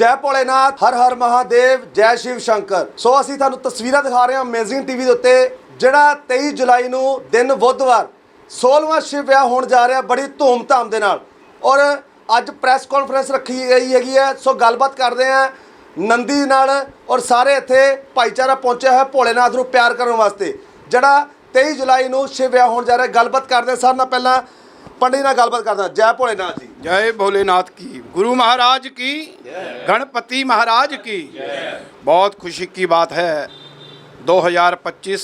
ਜੈ ਭੋਲੇਨਾਥ, ਹਰ ਹਰ ਮਹਾਦੇਵ, ਜੈ ਸ਼ਿਵ ਸ਼ੰਕਰ। ਸੋ ਅਸੀਂ ਤੁਹਾਨੂੰ ਤਸਵੀਰਾਂ ਦਿਖਾ ਰਹੇ ਹਾਂ ਅਮੇਜ਼ਿੰਗ ਟੀਵੀ ਦੇ ਉੱਤੇ, ਜਿਹੜਾ 23 ਜੁਲਾਈ ਨੂੰ ਦਿਨ ਬੁੱਧਵਾਰ 16ਵਾਂ ਸ਼ਿਵ ਵਿਆਹ ਹੋਣ ਜਾ ਰਿਹਾ ਬੜੀ ਧੂਮ-ਧਾਮ ਦੇ ਨਾਲ। ਔਰ ਅੱਜ ਪ੍ਰੈਸ ਕਾਨਫਰੰਸ ਰੱਖੀ ਗਈ ਹੈਗੀ ਹੈ, ਸੋ ਗੱਲਬਾਤ ਕਰਦੇ ਹਾਂ ਨੰਦੀ ਨਾਲ ਔਰ ਸਾਰੇ ਇੱਥੇ ਭਾਈਚਾਰਾ ਪਹੁੰਚਿਆ ਹੈ ਭੋਲੇਨਾਥ ਨੂੰ ਪਿਆਰ ਕਰਨ ਵਾਸਤੇ। ਜਿਹੜਾ 23 ਜੁਲਾਈ ਨੂੰ ਸ਼ਿਵ ਵਿਆਹ ਹੋਣ ਜਾ ਰਿਹਾ, ਗੱਲਬਾਤ ਕਰਦੇ ਹਾਂ। ਸਭ ਨਾਲ ਪਹਿਲਾਂ ਪੰਡਿਤ ਨਾਲ ਗੱਲਬਾਤ ਕਰਦਾ ਜੈ ਭੋਲੇਨਾਥ ਜੀ जय भोलेनाथ की गुरु महाराज की गणपति महाराज की बहुत खुशी की बात है 2025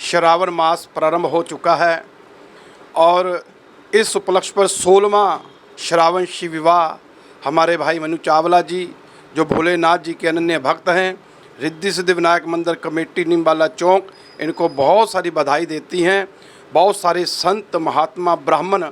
श्रावण मास प्रारंभ हो चुका है और इस उपलक्ष्य पर सोलवा श्रावण शिव विवाह हमारे भाई मनु चावला जी जो भोलेनाथ जी के अनन्य भक्त हैं रिद्धि सिद्धि विनायक मंदिर कमेटी निम्बाला चौक इनको बहुत सारी बधाई देती हैं बहुत सारे संत महात्मा ब्राह्मण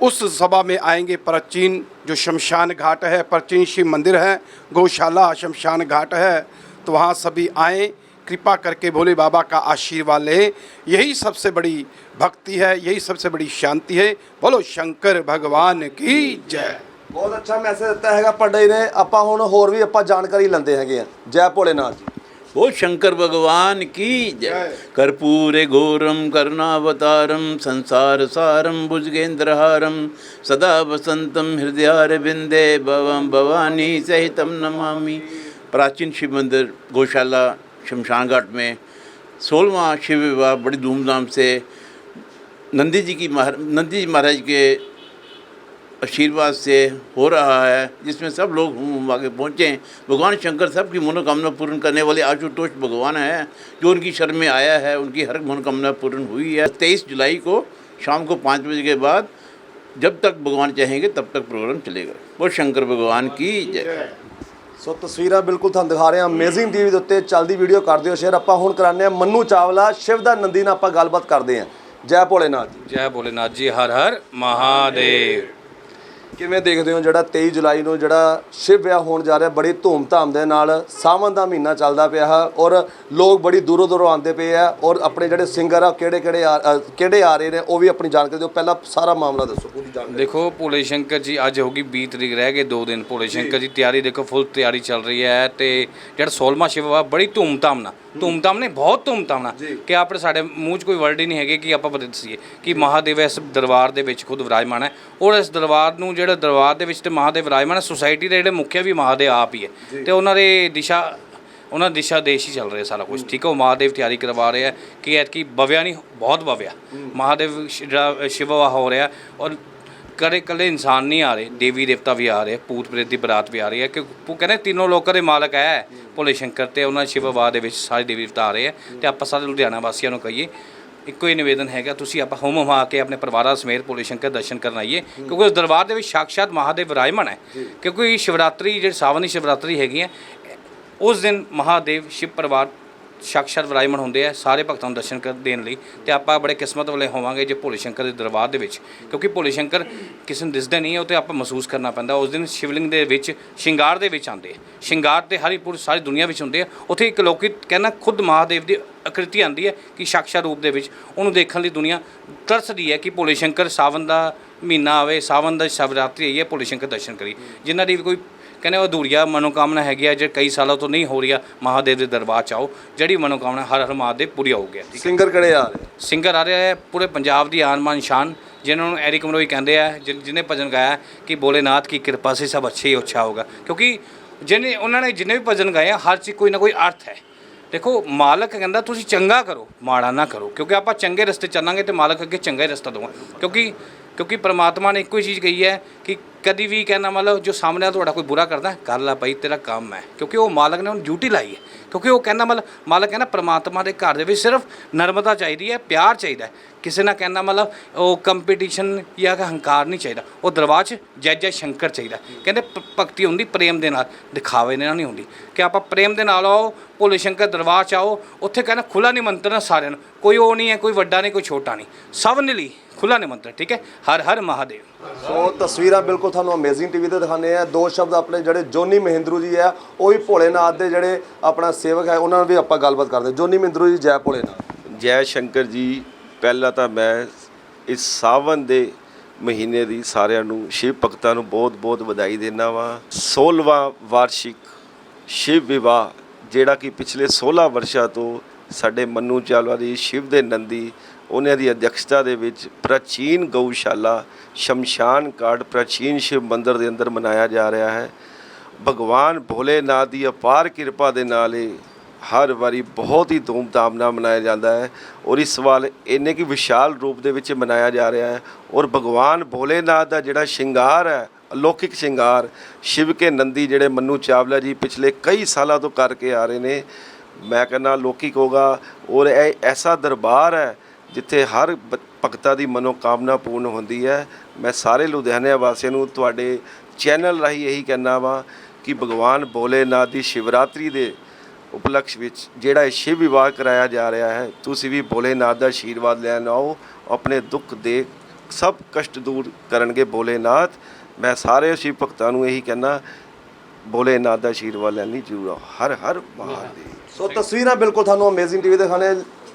उस सभा में आएंगे प्राचीन जो शमशान घाट है प्राचीन शिव मंदिर है गौशाला शमशान घाट है तो वहाँ सभी आएँ कृपा करके भोले बाबा का आशीर्वाद लें यही सबसे बड़ी भक्ति है यही सबसे बड़ी शांति है बोलो शंकर भगवान की जय ਬਹੁਤ ਅੱਛਾ ਮੈਸੇਜ ਦਿੱਤਾ ਹੈਗਾ ਪੰਡਿਤ ਨੇ ਆਪਾਂ ਹੁਣ ਹੋਰ ਵੀ ਆਪਾਂ ਜਾਣਕਾਰੀ ਲੈਂਦੇ ਹੈਗੇ ਆ ਜੈ ਭੋਲੇਨਾਥ ਜੀ बोल शंकर भगवान की जय। कर्पूरे घोरम करुणावतारम संसार सारम भुजगेंद्रहारम सदा वसंतम हृदयार बिंदे भवम भवानी सहितम नमामि। प्राचीन शिव मंदिर गौशाला शमशान घाट में सोलवा शिव विवाह बड़ी धूमधाम से नंदी जी की महार नंदी जी महाराज के आशीर्वाद से हो रहा है जिसमें सब लोग घूम घूम के पहुँचे हैं भगवान शंकर सबकी मनोकामना पूर्ण करने वाले आशुतोष भगवान हैं जो उनकी शरण में आया है उनकी हर मनोकामना पूर्ण हुई है तेईस जुलाई को शाम को पाँच बजे के बाद जब तक भगवान चाहेंगे तब तक प्रोग्राम चलेगा वो शंकर भगवान की जय ਸੋ ਤਸਵੀਰਾਂ ਬਿਲਕੁਲ ਤੁਹਾਨੂੰ ਦਿਖਾ ਰਹੇ ਹਾਂ ਅਮੇਜ਼ਿੰਗ ਟੀਵੀ ਦੇ ਉੱਤੇ ਚੱਲਦੀ ਵੀਡੀਓ ਕਰ ਦਿਓ ਸ਼ੇਅਰ ਆਪਾਂ ਹੁਣ ਕਰਾਉਂਦੇ ਹਾਂ ਮੰਨੂ ਚਾਵਲਾ ਸ਼ਿਵ ਦਾ ਨੰਦੀ ਨਾਲ ਆਪਾਂ ਗੱਲਬਾਤ ਕਰਦੇ ਹਾਂ ਜੈ ਭੋਲੇਨਾਥ ਜੀ ਜੈ ਭੋਲੇਨਾਥ ਜੀ ਹਰ ਹਰ ਮਹਾਦੇਵ ਕਿਵੇਂ ਦੇਖਦੇ ਹੋ ਜਿਹੜਾ 23 ਜੁਲਾਈ ਨੂੰ ਜਿਹੜਾ ਸ਼ਿਵ ਵਿਆਹ ਹੋਣ ਜਾ ਰਿਹਾ ਬੜੀ ਧੂਮ-ਧਾਮ ਦੇ ਨਾਲ ਸਾਵਣ ਦਾ ਮਹੀਨਾ ਚੱਲਦਾ ਪਿਆ ਹੈ ਔਰ ਲੋਕ ਬੜੀ ਦੂਰੋਂ ਦੂਰੋਂ ਆਉਂਦੇ ਪਏ ਆ ਔਰ ਆਪਣੇ ਜਿਹੜੇ ਸਿੰਗਰ ਆ ਕਿਹੜੇ ਕਿਹੜੇ ਆ ਅ, ਕਿਹੜੇ ਆ ਰਹੇ ਨੇ ਉਹ ਵੀ ਆਪਣੀ ਜਾਣਕਾਰੀ ਦਿਓ। ਪਹਿਲਾਂ ਸਾਰਾ ਮਾਮਲਾ ਦੱਸੋ ਪੂਰੀ ਜਾਣਕਾਰੀ। ਦੇਖੋ ਭੋਲੇ ਸ਼ੰਕਰ ਜੀ ਅੱਜ ਹੋਗੀ 20 ਤਰੀਕ ਰਹਿ ਗਏ 2 ਦਿਨ। ਭੋਲੇ ਸ਼ੰਕਰ ਜੀ ਤਿਆਰੀ ਦੇਖੋ ਫੁੱਲ ਤਿਆਰੀ ਚੱਲ ਰਹੀ ਹੈ ਤੇ ਜਿਹੜਾ 16ਵਾਂ ਸ਼ਿਵ ਵਾ ਬੜੀ ਧੂਮਧਾਮ ਨਾਲ ਧੂਮਧਾਮ ਨੇ ਬਹੁਤ ਧੂਮਧਾਮ ਨਾਲ ਕਿ ਆਪਣੇ ਸਾਡੇ ਮੂੰਹ 'ਚ ਕੋਈ ਵਰਡ ਹੀ ਨਹੀਂ ਹੈਗੇ ਕਿ ਆਪਾਂ ਬਦਲ ਦਈਏ ਕਿ ਮਹਾਦੇਵ ਇਸ ਦਰਬਾਰ ਦੇ ਵਿੱਚ ਖੁਦ ਵਿਰਾਜਮਾਨ ਹੈ ਔਰ ਇਸ ਦਰਬਾਰ ਨੂੰ ਜਿਹੜਾ ਦਰਬਾਰ ਦੇ ਵਿੱਚ ਤੇ ਮਹਾਦੇਵ ਵਿਰਾਜਮਾਨ ਹੈ ਸੁਸਾਇਟੀ ਦੇ ਜਿਹੜੇ ਮੁਖੀਆ ਵੀ ਮਹਾਦੇਵ ਆਪ ਹੀ ਹੈ। ਤੇ ਉਹਨਾਂ ਦੇ ਦਿਸ਼ਾ ਉਹਨਾਂ ਦੀ ਦਿਸ਼ਾ ਦੇਸ਼ ਹੀ ਚੱਲ ਰਿਹਾ ਸਾਰਾ ਕੁਝ ਠੀਕ ਹੈ ਉਹ ਮਹਾਦੇਵ ਤਿਆਰੀ ਕਰਵਾ ਰਹੇ ਕਿ ਐਤਕੀ ਭਵਿਆ ਨਹੀਂ ਬਹੁਤ ਭਵਿਆ ਮਹਾਦੇਵ ਸ਼- ਜਿਹੜਾ ਸ਼ਿਵਵਾ ਹੋ ਰਿਹਾ ਔਰ ਕਦੇ ਕੱਲੇ ਇਨਸਾਨ ਨਹੀਂ ਆ ਰਹੇ ਦੇਵੀ ਦੇਵਤਾ ਵੀ ਆ ਰਹੇ ਭੂਤ ਪ੍ਰੇਤ ਦੀ ਬਰਾਤ ਵੀ ਆ ਰਹੀ ਹੈ ਕਿ ਉਹ ਕਹਿੰਦੇ ਤਿੰਨੋਂ ਲੋਕਾਂ ਦੇ ਮਾਲਕ ਹੈ ਭੋਲੇ ਸ਼ੰਕਰ ਤੇ ਉਹਨਾਂ ਸ਼ਿਵਵਾ ਦੇ ਵਿੱਚ ਸਾਰੇ ਦੇਵੀ ਦੇਵਤਾ ਆ ਰਹੇ ਆ ਤੇ ਆਪਾਂ ਸਾਰੇ ਲੁਧਿਆਣਾ ਵਾਸੀਆਂ ਨੂੰ ਕਹੀਏ ਇੱਕੋ ਹੀ ਨਿਵੇਦਨ ਹੈਗਾ ਤੁਸੀਂ ਆਪਾਂ ਹੋਮ ਹਮਾ ਕੇ ਆਪਣੇ ਪਰਿਵਾਰਾਂ ਸਮੇਤ ਭੋਲੇ ਸ਼ੰਕਰ ਦਰਸ਼ਨ ਕਰਨ ਆਈਏ ਕਿਉਂਕਿ ਉਸ ਦਰਬਾਰ ਦੇ ਵਿੱਚ ਸਾਕਸ਼ਾਤ ਮਹਾਦੇਵ ਵਿਰਾਜਮਾਨ ਹੈ। ਕਿਉਂਕਿ ਸ਼ਿਵਰਾਤਰੀ ਜਿਹੜੀ ਸਾਵਨ ਦੀ ਸ਼ਿਵਰਾਤਰੀ ਹੈਗੀ ਹੈ ਉਸ ਦਿਨ ਮਹਾਦੇਵ ਸ਼ਿਵ ਪਰਿਵਾਰ ਸਾਕਸ਼ਾਤ ਵਿਰਾਜਮਾਨ ਹੁੰਦੇ ਆ ਸਾਰੇ ਭਗਤਾਂ ਨੂੰ ਦਰਸ਼ਨ ਕਰ ਦੇਣ ਲਈ ਤੇ ਆਪਾਂ ਬੜੇ ਕਿਸਮਤ ਵਾਲੇ ਹੋਵਾਂਗੇ ਜੇ ਭੋਲੇ ਸ਼ੰਕਰ ਦੇ ਦਰਬਾਰ ਦੇ ਵਿੱਚ। ਕਿਉਂਕਿ ਭੋਲੇ ਸ਼ੰਕਰ ਕਿਸੇ ਨੂੰ ਦਿਸਦੇ ਨਹੀਂ ਉਹ ਤੇ ਆਪਾਂ ਮਹਿਸੂਸ ਕਰਨਾ ਪੈਂਦਾ। ਉਸ ਦਿਨ ਸ਼ਿਵਲਿੰਗ ਦੇ ਵਿੱਚ, ਸ਼ਿੰਗਾਰ ਦੇ ਵਿੱਚ ਆਉਂਦੇ ਆ। ਸ਼ਿੰਗਾਰ ਤੇ ਹਰੀਪੁਰ ਸਾਰੀ ਦੁਨੀਆ ਵਿੱਚ ਹੁੰਦੇ ਆ। ਉੱਥੇ ਇੱਕ ਲੋਕਿਤ ਕਹਿੰਦਾ ਖੁਦ ਮਹਾਦੇਵ ਦੀ ਆਕ੍ਰਿਤੀ ਆਉਂਦੀ ਹੈ ਕਿ ਸਾਕਸ਼ਾ ਰੂਪ ਦੇ ਵਿੱਚ ਉਹਨੂੰ ਦੇਖਣ ਲਈ ਦੁਨੀਆ ਤਰਸਦੀ ਹੈ ਕਿ ਭੋਲੇ ਸ਼ੰਕਰ ਸਾਵਨ ਦਾ ਮਹੀਨਾ ਆਵੇ ਸਾਵਨ ਦਾ ਸ਼ਿਵਰਾਤਰੀ ਆਈ ਹੈ, ਭੋਲੇ ਸ਼ੰਕਰ ਦਰਸ਼ਨ ਕਰੀ। ਜਿਨ੍ਹਾਂ ਦੀ ਵੀ ਕੋਈ ਕਹਿੰਦੇ ਉਹ ਅਧੂਰੀਆ ਮਨੋਕਾਮਨਾ ਹੈਗੀ ਆ ਜੇ ਕਈ ਸਾਲਾਂ ਤੋਂ ਨਹੀਂ ਹੋ ਰਹੀ ਆ ਮਹਾਦੇਵ ਦੇ ਦਰਬਾਰ ਚ ਆਓ। ਜਿਹੜੀ ਮਨੋਕਾਮਨਾ ਹਰ ਹਰ ਮਹਾਦੇਵ ਪੂਰੀ ਹੋਊਗੀ ਸਿੰਗਰ ਕਿਹੜੇ ਆ ਰਹੇ? ਸਿੰਗਰ ਆ ਰਿਹਾ ਹੈ ਪੂਰੇ ਪੰਜਾਬ ਦੀ ਆਨ ਮਾਨ ਸ਼ਾਨ ਜਿਨ੍ਹਾਂ ਨੂੰ ਐਰਿਕ ਮਨੋਈ ਕਹਿੰਦੇ ਆ ਜਿ- ਜਿਹਨੇ ਭਜਨ ਗਾਇਆ ਕਿ ਭੋਲੇਨਾਥ ਕੀ ਕਿਰਪਾ ਸੇ ਸਭ ਅੱਛੇ ਹੀ ਅੱਛਾ ਹੋਗਾ ਕਿਉਂਕਿ ਜਿਹਨੇ ਉਹਨਾਂ ਨੇ ਜਿੰਨੇ ਵੀ ਭਜਨ ਗਾਏ ਆ ਹਰ ਚ ਕੋਈ ਨਾ ਕੋਈ ਅਰਥ ਹੈ। ਦੇਖੋ ਮਾਲਕ ਕਹਿੰਦਾ ਤੁਸੀਂ ਚੰਗਾ ਕਰੋ ਮਾੜਾ ਨਾ ਕਰੋ ਕਿਉਂਕਿ ਆਪਾਂ ਚੰਗੇ ਰਸਤੇ ਚੱਲਾਂਗੇ ਤੇ ਮਾਲਕ ਅੱਗੇ ਚੰਗਾ ਹੀ ਰਸਤਾ ਦਊਗਾ। ਕਿਉਂਕਿ ਕਿਉਂਕਿ ਪ੍ਰਮਾਤਮਾ ਨੇ ਇੱਕੋ ਹੀ ਚੀਜ਼ ਕਹੀ ਹੈ ਕਿ ਕਦੀ ਵੀ ਕਹਿੰਦਾ ਮਤਲਬ ਜੋ ਸਾਹਮਣੇ ਆ ਤੁਹਾਡਾ ਕੋਈ ਬੁਰਾ ਕਰਦਾ, ਕਰ ਲੈ ਭਾਈ, ਤੇਰਾ ਕੰਮ ਹੈ। ਕਿਉਂਕਿ ਉਹ ਮਾਲਕ ਨੇ ਉਹਨੂੰ ਡਿਊਟੀ ਲਾਈ ਹੈ। ਕਿਉਂਕਿ ਉਹ ਕਹਿੰਦਾ ਮਤਲਬ, ਮਾਲਕ ਕਹਿੰਦਾ ਪ੍ਰਮਾਤਮਾ ਦੇ ਘਰ ਦੇ ਵਿੱਚ ਸਿਰਫ ਨਰਮਤਾ ਚਾਹੀਦੀ ਹੈ, ਪਿਆਰ ਚਾਹੀਦਾ ਕਿਸੇ ਨਾਲ ਕਹਿੰਦਾ ਮਤਲਬ ਉਹ ਕੰਪੀਟੀਸ਼ਨ ਜਾਂ ਹੰਕਾਰ ਨਹੀਂ ਚਾਹੀਦਾ। ਉਹ ਦਰਬਾਰ 'ਚ ਜੈ ਜੈ ਸ਼ੰਕਰ ਚਾਹੀਦਾ ਕਹਿੰਦੇ ਭਗਤੀ ਹੁੰਦੀ ਪ੍ਰੇਮ ਦੇ ਨਾਲ, ਦਿਖਾਵੇ ਨਾਲ ਨਹੀਂ ਹੁੰਦੀ। ਕਿ ਆਪਾਂ ਪ੍ਰੇਮ ਦੇ ਨਾਲ ਆਓ, ਭੋਲੇ ਸ਼ੰਕਰ ਦਰਬਾਰ 'ਚ ਆਓ, ਉੱਥੇ ਕਹਿੰਦਾ ਖੁੱਲਾ ਨਿਮੰਤਰਣ ਸਾਰਿਆਂ ਨੂੰ। ਕੋਈ ਉਹ ਨਹੀਂ ਹੈ, ਕੋਈ ਵੱਡਾ ਨਹੀਂ, ਕੋਈ ਛੋਟਾ ਨਹੀਂ। ਸਭ ਨੇ ਲਈ। ਖੁੱਲਾ ਨਿਮੰਤਰਣ ਠੀਕ ਹੈ? ਹਰ ਹਰ ਮਹਾਦੇਵ। ਸੋ ਤਸਵੀਰਾਂ ਬਿਲਕੁਲ ਤੁਹਾਨੂੰ ਅਮੇਜ਼ਿੰਗ ਟੀਵੀ ਤੇ ਦਿਖਾਉਂਦੇ ਆ ਦੋ ਸ਼ਬਦ ਆਪਣੇ ਜਿਹੜੇ ਜੋਨੀ ਮਹਿੰਦਰੂ ਜੀ ਆ ਉਹ ਵੀ ਭੋਲੇਨਾਥ ਦੇ ਜਿਹੜੇ ਆਪਣਾ ਸੇਵਕ ਹੈ ਉਹਨਾਂ ਨਾਲ ਵੀ ਆਪਾਂ ਗੱਲਬਾਤ ਕਰਦੇ। ਜੋਨੀ ਮਹਿੰਦਰੂ ਜੀ ਜੈ ਭੋਲੇਨਾਥ। ਜੈ ਸ਼ੰਕਰ ਜੀ ਪਹਿਲਾਂ ਤਾਂ ਮੈਂ ਇਸ ਸਾਵਨ ਦੇ ਮਹੀਨੇ ਦੀ ਸਾਰਿਆਂ ਨੂੰ ਸ਼ਿਵ ਭਗਤਾਂ ਨੂੰ ਬਹੁਤ-ਬਹੁਤ ਵਧਾਈ ਦੇਣਾ ਵਾਂ। 16ਵਾਂ ਵਾਰਸ਼ਿਕ ਸ਼ਿਵ ਵਿਵਾਹ ਜਿਹੜਾ ਕਿ ਪਿਛਲੇ 16 ਵਰਸ਼ਾਂ ਤੋਂ ਸਾਡੇ ਮੰਨੂ ਚਾਵਲਾ ਦੀ, ਸ਼ਿਵ ਦੇ ਨੰਦੀ ਉਹਨਾਂ ਦੀ ਅਧਿਕਸ਼ਤਾ ਦੇ ਵਿੱਚ ਪ੍ਰਾਚੀਨ ਗਊਸ਼ਾਲਾ, ਸ਼ਮਸ਼ਾਨ ਘਾਟ, ਪ੍ਰਾਚੀਨ ਸ਼ਿਵ ਮੰਦਿਰ ਦੇ ਅੰਦਰ ਮਨਾਇਆ ਜਾ ਰਿਹਾ ਹੈ। ਭਗਵਾਨ ਭੋਲੇਨਾਥ ਦੀ ਅਪਾਰ ਕਿਰਪਾ ਦੇ ਨਾਲ ਇਹ ਹਰ ਵਾਰੀ ਬਹੁਤ ਹੀ ਧੂਮਧਾਮ ਨਾਲ ਮਨਾਇਆ ਜਾਂਦਾ ਹੈ ਔਰ ਇਸ ਵਾਰ ਇੰਨੇ ਕਿ ਵਿਸ਼ਾਲ ਰੂਪ ਦੇ ਵਿੱਚ ਮਨਾਇਆ ਜਾ ਰਿਹਾ ਹੈ ਔਰ ਭਗਵਾਨ ਭੋਲੇਨਾਥ ਦਾ ਜਿਹੜਾ ਸ਼ਿੰਗਾਰ ਹੈ, ਅਲੌਕਿਕ ਸ਼ਿੰਗਾਰ, ਸ਼ਿਵ ਕੇ ਨੰਦੀ ਜਿਹੜੇ ਮੰਨੂ ਚਾਵਲਾ ਜੀ ਪਿਛਲੇ ਕਈ ਸਾਲਾਂ ਤੋਂ ਕਰਕੇ ਆ ਰਹੇ ਨੇ ਮੈਂ ਕਹਿੰਦਾ ਲੌਕਿਕ ਹੋਗਾ ਔਰ ਇਹ ਐਸਾ ਦਰਬਾਰ ਹੈ ਜਿੱਥੇ ਹਰ ਬ- ਭਗਤਾਂ ਦੀ ਮਨੋਕਾਮਨਾ ਪੂਰਨ ਹੁੰਦੀ ਹੈ। ਮੈਂ ਸਾਰੇ ਲੁਧਿਆਣੇ ਵਾਸੀਆਂ ਨੂੰ ਤੁਹਾਡੇ ਚੈਨਲ ਰਾਹੀਂ ਇਹੀ ਕਹਿਣਾ ਵਾਂ ਕਿ ਭਗਵਾਨ ਭੋਲੇਨਾਥ ਦੀ ਸ਼ਿਵਰਾਤਰੀ ਦੇ ਉਪਲਕਸ਼ ਵਿੱਚ ਜਿਹੜਾ ਇਹ ਸ਼ਿਵ ਵਿਵਾਹ ਕਰਾਇਆ ਜਾ ਰਿਹਾ ਹੈ, ਤੁਸੀਂ ਵੀ ਭੋਲੇਨਾਥ ਦਾ ਆਸ਼ੀਰਵਾਦ ਲੈਣ ਆਓ, ਆਪਣੇ ਦੁੱਖ ਦੇ ਸਭ ਕਸ਼ਟ ਦੂਰ ਕਰਨਗੇ ਭੋਲੇਨਾਥ। ਮੈਂ ਸਾਰੇ ਸ਼ਿਵ ਭਗਤਾਂ ਨੂੰ ਇਹੀ ਕਹਿਣਾ ਭੋਲੇਨਾਥ ਦਾ ਆਸ਼ੀਰਵਾਦ ਲੈਣ ਲਈ ਜ਼ਰੂਰ ਆਓ। ਹਰ ਹਰ ਮਹਾਦੇਵ ਸੋ ਤਸਵੀਰਾਂ ਬਿਲਕੁਲ ਤੁਹਾਨੂੰ ਅਮੇਜ਼ਿੰਗ ਟੀਵੀ ਦਿਖਾਣੇ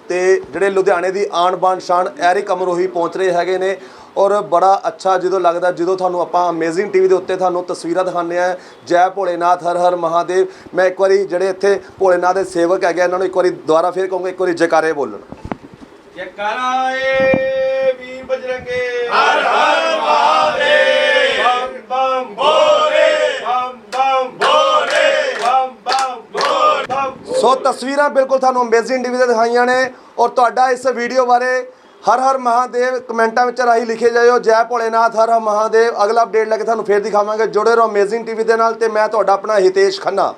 ਤੇ ਜਿਹੜੇ ਲੁਧਿਆਣੇ ਦੀ ਆਣ ਬਾਣ ਸ਼ਾਨ ਐਰਿਕ ਅਮਰੋਹੀ ਪਹੁੰਚ ਰਹੇ ਹੈਗੇ ਨੇ ਔਰ ਬੜਾ ਅੱਛਾ ਜਦੋਂ ਲੱਗਦਾ ਜਦੋਂ ਤੁਹਾਨੂੰ ਆਪਾਂ ਅਮੇਜ਼ਿੰਗ ਟੀਵੀ ਦੇ ਉੱਤੇ ਤੁਹਾਨੂੰ ਤਸਵੀਰਾਂ ਦਿਖਾਉਂਦੇ ਆ ਜੈ ਭੋਲੇਨਾਥ ਹਰ ਹਰ ਮਹਾਦੇਵ। ਮੈਂ ਇੱਕ ਵਾਰੀ ਜਿਹੜੇ ਇੱਥੇ ਭੋਲੇਨਾਥ ਦੇ ਸੇਵਕ ਹੈਗੇ ਇਹਨਾਂ ਨੂੰ ਇੱਕ ਵਾਰੀ ਦੁਬਾਰਾ ਫੇਰ ਕਹੂੰਗਾ ਇੱਕ ਵਾਰੀ ਜੈਕਾਰੇ ਬੋਲਣ। ਜੈਕਾਰਾ ਏ ਵੀਰ ਬਜਰੰਗੇ। ਹਰ ਹਰ ਸੋ ਤਸਵੀਰਾਂ ਬਿਲਕੁਲ ਤੁਹਾਨੂੰ ਅਮੇਜ਼ਿੰਗ ਟੀਵੀ ਤੇ ਦਿਖਾਈਆਂ ਨੇ ਔਰ ਤੁਹਾਡਾ ਇਸ ਵੀਡੀਓ ਬਾਰੇ ਹਰ ਹਰ ਮਹਾਦੇਵ ਕਮੈਂਟਾਂ ਵਿੱਚ ਰਾਹੀਂ ਲਿਖੇ ਜਾਇਓ। ਜੈ ਭੋਲੇਨਾਥ, ਹਰ ਹਰ ਮਹਾਦੇਵ। ਅਗਲਾ ਅਪਡੇਟ ਲੈ ਕੇ ਤੁਹਾਨੂੰ ਫੇਰ ਦਿਖਾਵਾਂਗੇ। ਜੁੜੇ ਰਹੋ ਅਮੇਜ਼ਿੰਗ ਟੀਵੀ ਦੇ ਨਾਲ ਤੇ ਮੈਂ ਤੁਹਾਡਾ ਆਪਣਾ ਹਿਤੇਸ਼ ਖੰਨਾ।